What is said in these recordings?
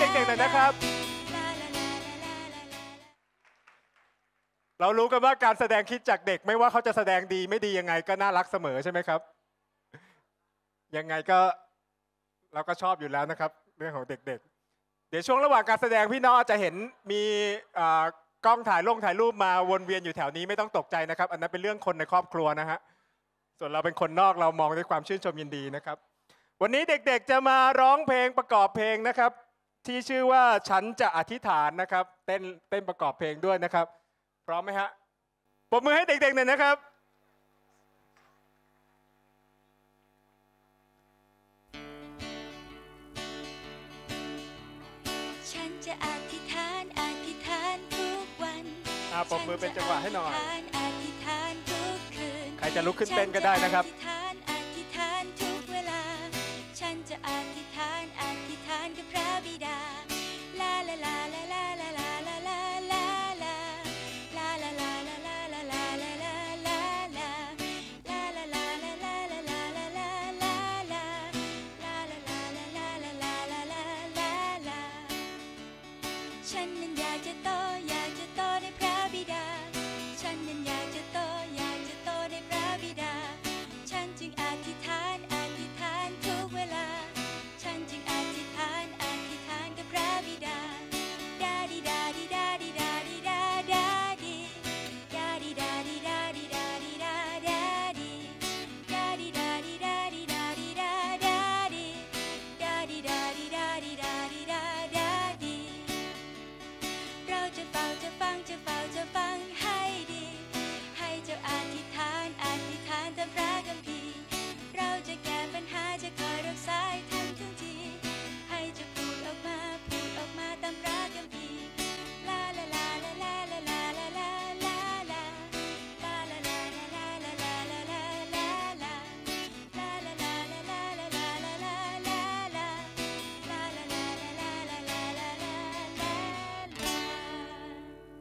เด็กๆหน่อยนะครับ เรารู้กันว่าการแสดงคิดจากเด็ก ไม่ว่าเขาจะแสดงดีไม่ดียังไงก็น่ารักเสมอใช่ไหมครับ ยังไงก็เราก็ชอบอยู่แล้วนะครับ เรื่องของเด็กๆ เดี๋ยวช่วงระหว่างการแสดงพี่น้องจะเห็นมีกล้องถ่ายลงถ่ายรูปมาวนเวียนอยู่แถวนี้ไม่ต้องตกใจนะครับ อันนั้นเป็นเรื่องคนในครอบครัวนะฮะส่วนเราเป็นคนนอกเรามองด้วยความชื่นชมยินดีนะครับ วันนี้เด็กๆจะมาร้องเพลงประกอบเพลงนะครับ ที่ชื่อว่าฉันจะอธิษฐานนะครับเต้นเต้นประกอบเพลงด้วยนะครับ พร้อมไหมฮะปรบมือให้เด็กๆหน่อยนะครับ ฉันจะอธิษฐาน อธิษฐานทุกวันอ่าปรบมือเป็นจังหวะให้หน่อยใครจะลุกขึ้นเต้นก็ได้นะครับอธิษฐา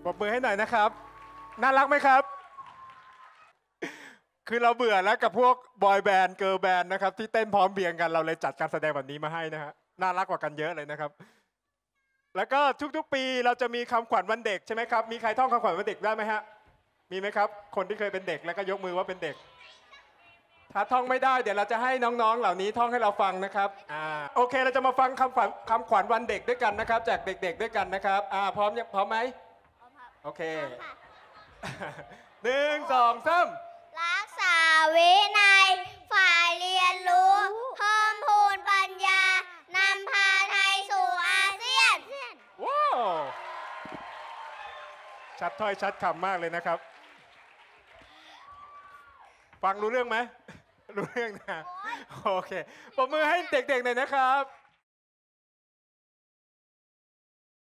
ปรบมือให้หน่อยนะครับ น่ารักไหมครับ คือเราเบื่อแล้วกับพวกบอยแบนด์เกิร์ลแบนด์นะครับ ที่เต้นพร้อมเพียงกันเราเลยจัดการแสดงแบบนี้มาให้นะฮะน่ารักกว่ากันเยอะเลยนะครับ แล้วก็ทุกๆ ปีเราจะมีคำขวัญวันเด็กใช่ไหมครับ มีใครท่องคำขวัญวันเด็กได้ไหมฮะ มีไหมครับ คนที่เคยเป็นเด็กแล้วก็ยกมือว่าเป็นเด็ก ถ้าท่องไม่ได้เดี๋ยวเราจะให้น้องๆ เหล่านี้ท่องให้เราฟังนะครับ อ่า โอเคเราจะมาฟังคำขวัญคำขวัญวันเด็กด้วยกันนะครับ จากเด็ก ๆ ด้วยกันนะครับ อ่า พร้อมยังพร้อมไหม โอเคหนึ่งสองสามรักษาวินัยฝ่ายเรียนรู้ เพิ่มพูนปัญญานำพาไทยสู่อาเซียน ว้าว ชัดถ้อยชัดคำมากเลยนะครับ ฟังรู้เรื่องไหม รู้เรื่องนะ โอเคปรบมือให้เด็กๆหน่อยนะครับ